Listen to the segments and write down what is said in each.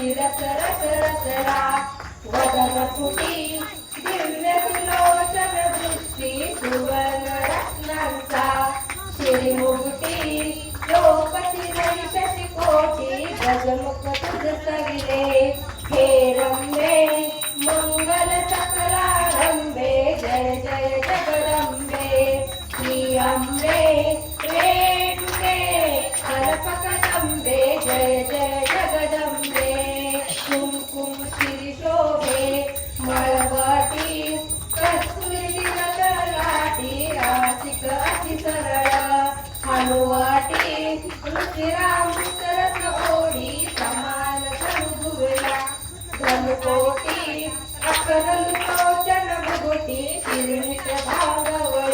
रसी रस रस रसला वदन फुटी दिव्य लोचन दृष्टी सुवर्ण रत्नांचा. श्री मुगटी लोकची रविशशी कोटी गजमुख तुझ सविले. हे रंबे मंगल सकलारंबे जय जय जगदंबे श्री अंबे हनुवाटी पृथ्वीराम सरस ओढी समान धनुभुवेला धनुकोटी अकरल लोचन भुगुटी शिरमित भागवळी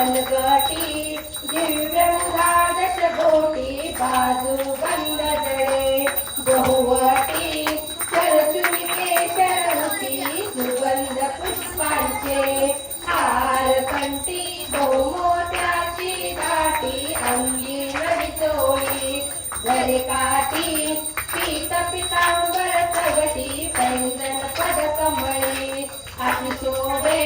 मनगटी दिव्य मुरादश बाजू बंद जडे बहुवटी चरचुरी केशरती सुगंध पुष्पांचे हार कंठी बहुमोत्याची दाटी अंगी नडितोळी घरे काठी पीत पितांबर तगटी पैंजन पदकमळी अति शोभे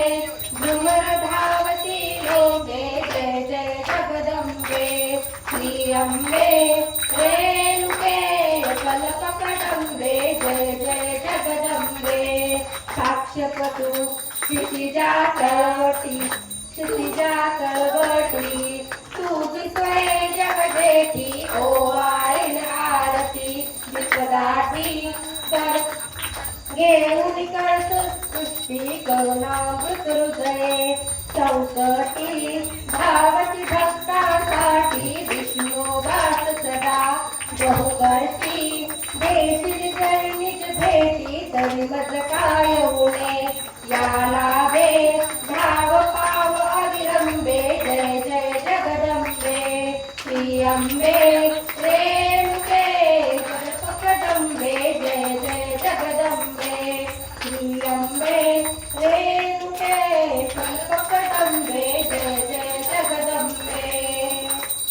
अंबे रेणुके कल्पकडंबे जय जय जगदंबे. साक्षपतु क्षितिजा तळवटी क्षितिजा तळवटी तुझी स्वय जगदेठी ओ ओवाळीन आरती विपदाठी तर घेऊन करत पुष्टी करुणामृत हृदय चौकटी धावती भक्त. भेटी काय होणे याला